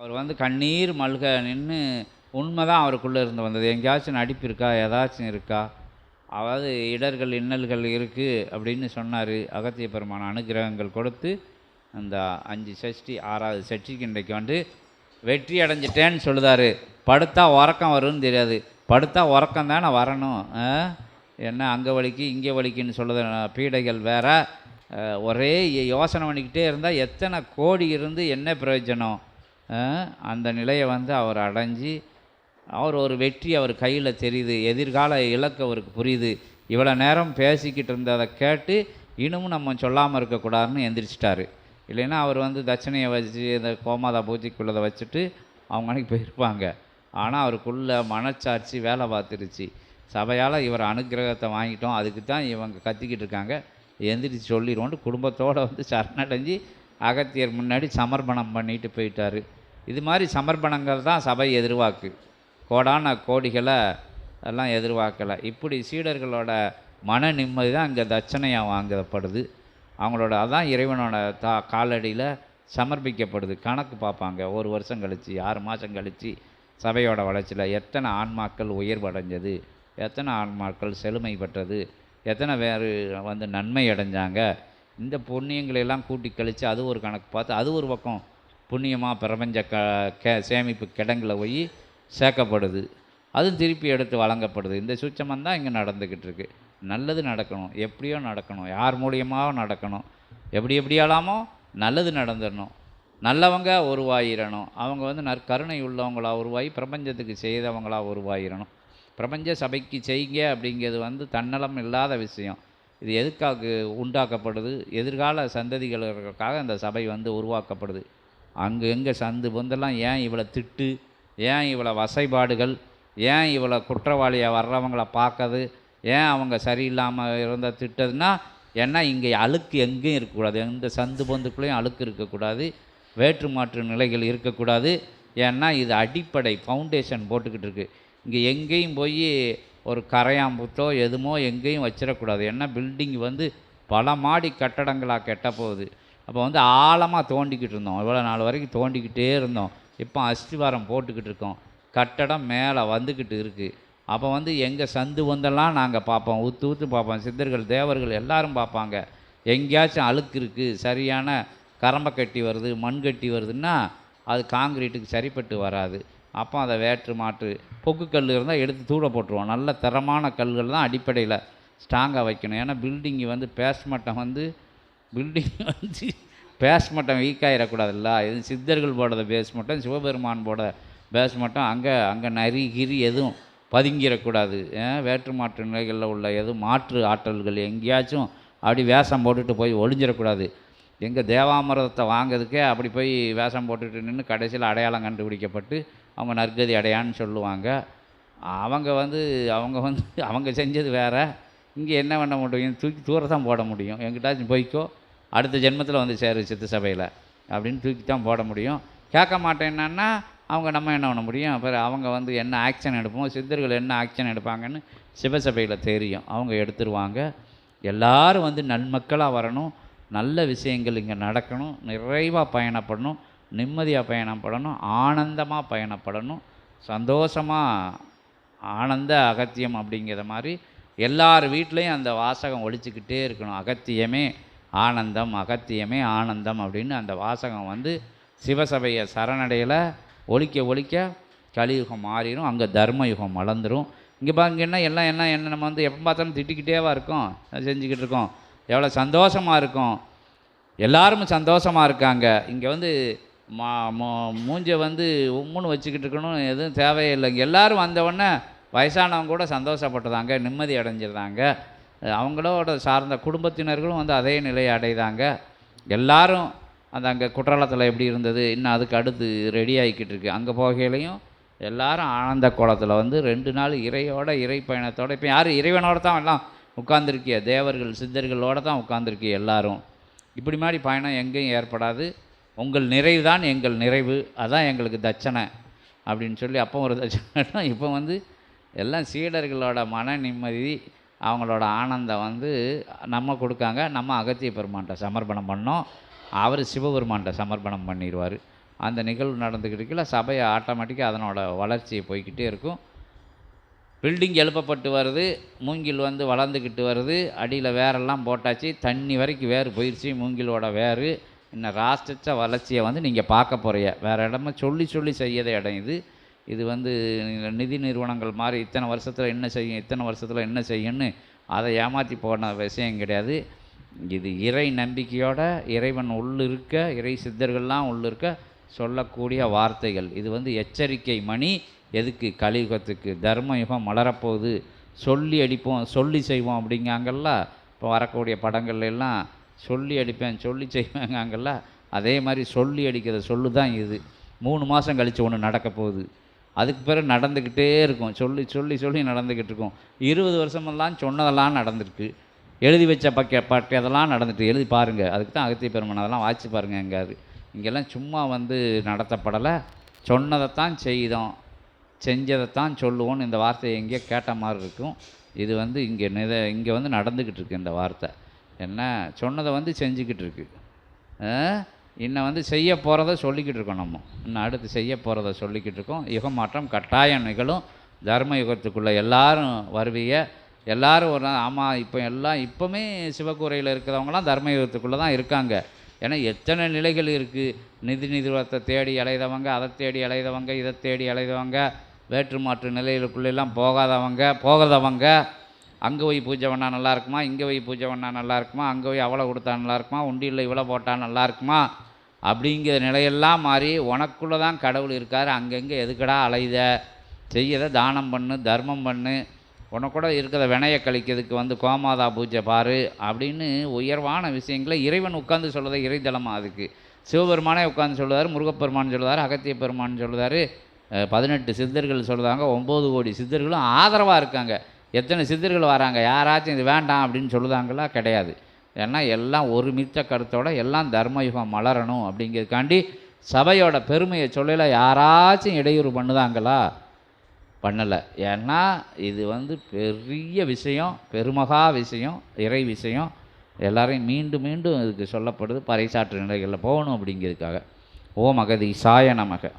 அவர் வந்து கண்ணீர் மல்க நின்று உண்மை தான் அவருக்குள்ளே இருந்து வந்தது. எங்கேயாச்சும் நடிப்பு இருக்கா? ஏதாச்சும் இருக்கா? அதாவது இடர்கள் இன்னல்கள் இருக்குது அப்படின்னு சொன்னார். அகத்திய பெருமான அனுகிரகங்கள் கொடுத்து அந்த அஞ்சு சஷ்டி ஆறாவது சஷ்டிக்கு இன்றைக்கு வந்து வெற்றி அடைஞ்சிட்டேன்னு சொல்லுதார். படுத்தா உறக்கம் வரும்னு தெரியாது. படுத்தா உறக்கம் தானே வரணும். என்ன அங்கே வலிக்கு இங்கே வலிக்குன்னு சொல்லுத பீடைகள் வேறு. ஒரே யோசனை பண்ணிக்கிட்டே இருந்தால் எத்தனை கோடி இருந்து என்ன பிரயோஜனம்? அந்த நிலையை வந்து அவர் அடைஞ்சு அவர் ஒரு வெற்றி அவர் கையில் தெரியுது எதிர்கால இலக்கு அவருக்கு புரியுது. இவ்வளோ நேரம் பேசிக்கிட்டு இருந்ததை கேட்டு இன்னமும் நம்ம சொல்லாமல் இருக்கக்கூடாதுன்னு எந்திரிச்சிட்டாரு. இல்லைன்னா அவர் வந்து தட்சணையை வச்சு இந்த கோமாதா பூஜைக்குள்ளதை வச்சுட்டு அவங்க அன்னைக்கு போயிருப்பாங்க. ஆனால் அவருக்குள்ளே மனச்சாட்சி வேலை பார்த்துருச்சு. சபையால் இவர் அனுக்கிரகத்தை வாங்கிட்டோம் அதுக்கு தான் இவங்க கத்திக்கிட்டு இருக்காங்க. எந்திரிச்சு சொல்லிடுவோன்ட்டு குடும்பத்தோடு வந்து சரணடைஞ்சு அகத்தியர் முன்னாடி சமர்ப்பணம் பண்ணிட்டு போயிட்டார். இது மாதிரி சமர்ப்பணங்கள் தான் சபை எதிர்வாக்கு. கோடான கோடிகளை எல்லாம் எதிர்பார்க்கலை இப்படி சீடர்களோட மன நிம்மதி தான் இங்கே தட்சணையாக வாங்கப்படுது. அவங்களோட அதான் இறைவனோட தா காலடியில் சமர்ப்பிக்கப்படுது. கணக்கு பார்ப்பாங்க. ஒரு வருஷம் கழித்து ஆறு மாதம் கழித்து சபையோட வளர்ச்சியில் எத்தனை ஆன்மாக்கள் உயர்வடைஞ்சது எத்தனை ஆன்மாக்கள் செழுமை பெற்றது எத்தனை பேர் வந்து நன்மை அடைஞ்சாங்க இந்த பொண்ணியங்களையெல்லாம் கூட்டி கழித்து அது ஒரு கணக்கு பார்த்து அது ஒரு பக்கம் புண்ணியமாக பிரபஞ்ச க கே சேமிப்பு கிடங்கில் போய் சேர்க்கப்படுது. அதுவும் திருப்பி எடுத்து வழங்கப்படுது. இந்த சுச்சமம் தான் இங்கே நடந்துக்கிட்டு இருக்கு நல்லது நடக்கணும். எப்படியோ நடக்கணும். யார் மூலியமாக நடக்கணும்? எப்படி எப்படியாலாமோ நல்லது நடந்துடணும். நல்லவங்க உருவாயிரணும். அவங்க வந்து நற்கருணை உள்ளவங்களா உருவாகி பிரபஞ்சத்துக்கு செய்தவங்களா உருவாயிரணும். பிரபஞ்ச சபைக்கு செய்யுங்க அப்படிங்கிறது வந்து தன்னலம் இல்லாத விஷயம். இது எதுக்காக உண்டாக்கப்படுது? எதிர்கால சந்ததிகளுக்காக இந்த சபை வந்து உருவாக்கப்படுது. அங்கே எங்கே சந்து பொந்தெல்லாம் ஏன் இவ்வளோ திட்டு? ஏன் இவ்வளோ வசைபாடுகள்? ஏன் இவ்வளோ குற்றவாளியாக வர்றவங்கள பார்க்கறது? ஏன் அவங்க சரியில்லாமல் இருந்த திட்டதுன்னா ஏன்னா இங்கே அழுக்கு எங்கேயும் இருக்கக்கூடாது. எந்த சந்து பொந்துக்குள்ளேயும் அழுக்கு இருக்கக்கூடாது. வேற்று மாற்று நிலைகள் இருக்கக்கூடாது. ஏன்னா இது அடிப்படை ஃபவுண்டேஷன் போட்டுக்கிட்டு இருக்குது இங்கே எங்கேயும் போய் ஒரு கரையாம்புத்தோ எதுமோ எங்கேயும் வச்சிடக்கூடாது. ஏன்னா பில்டிங் வந்து பல மாடி கட்டடங்களாக கெட்ட போகுது அப்போ வந்து ஆழமாக தோண்டிக்கிட்டு இருந்தோம். இவ்வளோ நாள் வரைக்கும் தோண்டிக்கிட்டே இருந்தோம். இப்போ அஸ்திவாரம் போட்டுக்கிட்டு இருக்கோம். கட்டடம் மேலே வந்துக்கிட்டு இருக்குது அப்போ வந்து எங்கள் சந்து வந்தெல்லாம் நாங்கள் பார்ப்போம். ஊற்று ஊற்று பார்ப்போம். சித்தர்கள் தேவர்கள் எல்லாரும் பார்ப்பாங்க. எங்கேயாச்சும் அழுக்கு இருக்குது சரியான கரம்ப கட்டி வருது மண் கட்டி வருதுன்னா அது காங்கிரீட்டுக்கு சரிப்பட்டு வராது. அப்போ அதை வேற்று மாற்று. பொக்கு கல் இருந்தால் எடுத்து தூட போட்டுருவோம். நல்ல தரமான கல்கள் தான் அடிப்படையில் ஸ்ட்ராங்காக வைக்கணும். ஏன்னா பில்டிங்கு வந்து பேஸ்மட்டம் வந்து பில்டிங் வந்து பேஸ்மட்டம் வீக் ஆகிடக்கூடாதுல்ல இது சித்தர்கள் போடுற பேஸ்மட்டம் சிவபெருமான் போட பேஸ்மட்டம் அங்கே அங்கே நரி கிரி எதுவும் பதுங்கிடக்கூடாது. வேற்று மாற்று நிலைகளில் உள்ள எதுவும் மாற்று ஆற்றல்கள் எங்கேயாச்சும் அப்படி வேஷம் போட்டுட்டு போய் ஒளிஞ்சிடக்கூடாது. எங்கள் தேவாமிரதத்தை வாங்கிறதுக்கே அப்படி போய் வேஷம் போட்டுட்டு நின்று கடைசியில் அடையாளம் கண்டுபிடிக்கப்பட்டு அவங்க நற்கதி அடையான்னு சொல்லுவாங்க. அவங்க வந்து அவங்க வந்து அவங்க செஞ்சது வேறு. இங்கே என்ன பண்ண முடியும்? தூக்கி தூர தான் போட முடியும். எங்கிட்டாச்சும் போய்க்கோ. அடுத்த ஜென்மத்தில் வந்து சேரு சித்து சபையில். அப்படின்னு தூக்கி தான் போட முடியும். கேட்க மாட்டேன்னா அவங்க நம்ம என்ன பண்ண முடியும்? அப்புறம் அவங்க வந்து என்ன ஆக்ஷன் எடுப்போம் சித்தர்கள் என்ன ஆக்ஷன் எடுப்பாங்கன்னு சிவசபையில் தெரியும். அவங்க எடுத்துருவாங்க. எல்லாரும் வந்து நன்மக்களாக வரணும். நல்ல விஷயங்கள் இங்கே நடக்கணும். நிறைவாக பயணப்படணும். நிம்மதியாக பயணப்படணும். ஆனந்தமாக பயணப்படணும். சந்தோஷமாக ஆனந்த அகத்தியம் அப்படிங்கிற மாதிரி எல்லார் வீட்லேயும் அந்த வாசகம் ஒழிச்சுக்கிட்டே இருக்கணும். அகத்தியமே ஆனந்தம் அகத்தியமே ஆனந்தம் அப்படின்னு அந்த வாசகம் வந்து சிவசபையை சரணடையில். ஒழிக்க ஒழிக்க கலியுகம் மாறிடும் அங்கே தர்மயுகம் வளர்ந்துரும். இங்கே பாருங்க என்ன எல்லாம் என்ன என்ன நம்ம வந்து எப்போ பார்த்தாலும் திட்டிக்கிட்டேவா இருக்கோம் செஞ்சுக்கிட்டு இருக்கோம். எவ்வளோ சந்தோஷமாக இருக்கும். எல்லாரும் சந்தோஷமாக இருக்காங்க. இங்கே வந்து மா மோ- வந்து உம்முன்னு வச்சுக்கிட்டு இருக்கணும் எதுவும் தேவையில்லை இங்கே எல்லோரும் வந்தவுடனே வயசானவங்க கூட சந்தோஷப்பட்டதாங்க நிம்மதி அடைஞ்சிருந்தாங்க அவங்களோட சார்ந்த குடும்பத்தினர்களும் வந்து அதே நிலையை அடைதாங்க. எல்லாரும் அந்த அங்கே குற்றாலத்தில் எப்படி இருந்தது இன்னும் அதுக்கு அடுத்து ரெடி ஆகிக்கிட்டு இருக்கு. அங்கே போகையிலையும் எல்லாரும் ஆனந்த கோலத்தில் வந்து ரெண்டு நாள் இறையோட இறை பயணத்தோட இப்போ யார் இறைவனோட தான் எல்லாம் உட்காந்துருக்கிய தேவர்கள் சித்தர்களோடு தான் உட்காந்துருக்கிய எல்லாரும். இப்படி மாதிரி பயணம் எங்கேயும் ஏற்படாது. உங்கள் நிறைவு தான் எங்கள் நிறைவு அதான் எங்களுக்கு தட்சணை அப்படின்னு சொல்லி அப்போ ஒரு தட்சணை இப்போ வந்து எல்லாம் சீடர்களோட மன நிம்மதி அவங்களோட ஆனந்தம் வந்து நம்ம கொடுக்காங்க. நம்ம அகத்திய பெருமான்கிட்ட சமர்ப்பணம் பண்ணோம். அவர் சிவபெருமான்கிட்ட சமர்ப்பணம் பண்ணிடுவார் அந்த நிகழ்வு நடந்துக்கிட்டு இருக்கல ஆட்டோமேட்டிக்காக அதனோட வளர்ச்சி போய்க்கிட்டே இருக்கும். பில்டிங் எழுப்பப்பட்டு வருது மூங்கில் வந்து வளர்ந்துக்கிட்டு வருது அடியில் வேரெல்லாம் போட்டாச்சு தண்ணி வரைக்கும் வேறு போயிடுச்சு மூங்கிலோட வேறு இன்னும் ராஷ்டிரச்ச வளர்ச்சியை வந்து நீங்கள் பார்க்க போகிறீங்க வேறு இடமா சொல்லி சொல்லி செய்யத இடம் இது. இது வந்து நிதி நிறுவனங்கள் மாதிரி இத்தனை வருஷத்தில் என்ன செய்யும் இத்தனை வருஷத்தில் என்ன செய்யும்னு அதை ஏமாற்றி போன விஷயம் கிடையாது. இது இறை நம்பிக்கையோட இறைவன் உள்ளிருக்க இறை சித்தர்கள்லாம் உள்ளிருக்க சொல்லக்கூடிய வார்த்தைகள். இது வந்து எச்சரிக்கை மணி. எதுக்கு கலியுகத்துக்கு தர்ம யுகம் மலரப்போகுது? சொல்லி அடிப்போம் சொல்லி செய்வோம் அப்படிங்காங்கல்ல. இப்போ வரக்கூடிய படங்கள்ல எல்லாம் சொல்லி அடிப்பேன் சொல்லி செய்வேங்காங்கல்ல. அதே மாதிரி சொல்லி அடிக்கிற சொல்லு தான் இது. மூணு மாதம் கழித்து ஒன்று நடக்க போகுது. அதுக்கு பிறகு நடந்துக்கிட்டே இருக்கும். சொல்லி சொல்லி சொல்லி நடந்துக்கிட்டு இருக்கும். இருபது வருஷமெல்லாம் சொன்னதெல்லாம் நடந்திருக்கு. எழுதி வச்ச பக்க பட்டியதெல்லாம் நடந்துட்டு எழுதி பாருங்கள் அதுக்கு தான் அகத்திய பெருமன் அதெல்லாம் வாட்சி பாருங்கள் எங்காவது இங்கெல்லாம் சும்மா வந்து நடத்தப்படலை. சொன்னதைத்தான் செய்தோம். செஞ்சதைத்தான் சொல்லுவோம்னு இந்த வார்த்தையை எங்கேயோ கேட்ட மாதிரி இருக்கும். இது வந்து இங்கே நித இங்கே வந்து நடந்துக்கிட்டு இருக்கு இந்த வார்த்தை. என்ன? சொன்னதை வந்து செஞ்சுக்கிட்டு இருக்கு. இன்னும் வந்து செய்ய போகிறத சொல்லிக்கிட்டு இருக்கோம் நம்ம. இன்னும் அடுத்து செய்ய போகிறத சொல்லிக்கிட்டு இருக்கோம். யுக மாற்றம் கட்டாயம் நிகழும். தர்ம யுகத்துக்குள்ளே எல்லாரும் வருவிய எல்லாரும் ஒரு ஆமாம் இப்போ எல்லாம் இப்போவுமே சிவகூரையில் இருக்கிறவங்களாம் தர்ம யுகத்துக்குள்ளே தான் இருக்காங்க. ஏன்னா எத்தனை நிலைகள் இருக்குது நிதி நிதிவத்தை தேடி அலைதவங்க அதை தேடி அலைதவங்க இதை தேடி அலைதவங்க வேற்று மாற்று நிலைகளுக்குள்ளெல்லாம் போகாதவங்க போகாதவங்க. அங்கே போய் பூஜை பண்ணால் நல்லா இருக்குமா? இங்கே போய் பூஜை பண்ணால் நல்லா இருக்குமா? அங்கே போய் அவ்வளோ கொடுத்தா நல்லா இருக்குமா? உண்டியில் இவ்வளோ போட்டால் நல்லா இருக்குமா? அப்படிங்கிற நிலையெல்லாம் மாறி உனக்குள்ளே தான் கடவுள் இருக்கார். அங்கங்கே எதுக்கடா அலைத செய்யதை தானம் பண்ணு தர்மம் பண்ணு. உனக்கூட இருக்கிற வினையை கழிக்கிறதுக்கு வந்து கோமாதா பூஜை பாரு அப்படின்னு உயர்வான விஷயங்களை இறைவன் உட்காந்து சொல்லுறது இறைதளமா அதுக்கு. சிவபெருமானே உட்காந்து சொல்லுவார் முருகப்பெருமான் சொல்லுவார் அகத்திய பெருமான் சொல்லுவார் பதினெட்டு சித்தர்கள் சொல்கிறாங்க ஒம்பது கோடி சித்தர்களும் ஆதரவாக இருக்காங்க. எத்தனை சித்தர்கள் வராங்க? யாராச்சும் இது வேண்டாம் அப்படின்னு சொல்லுதாங்களா? கிடையாது. ஏன்னா எல்லாம் ஒரு மிச்ச கருத்தோட எல்லாம் தர்மயுகம் மலரணும் அப்படிங்கிறதுக்காண்டி சபையோட பெருமையை சொல்லல யாராச்சும் இடையூறு பண்ணுதாங்களா? பண்ணலை. ஏன்னா இது வந்து பெரிய விஷயம் பெருமகா விஷயம் இறை விஷயம். எல்லாரையும் மீண்டும் மீண்டும் இதுக்கு சொல்லப்படுது பறைசாற்று நிலைகளில் போகணும் அப்படிங்கிறதுக்காக. ஓம் அகதி சாய நமக.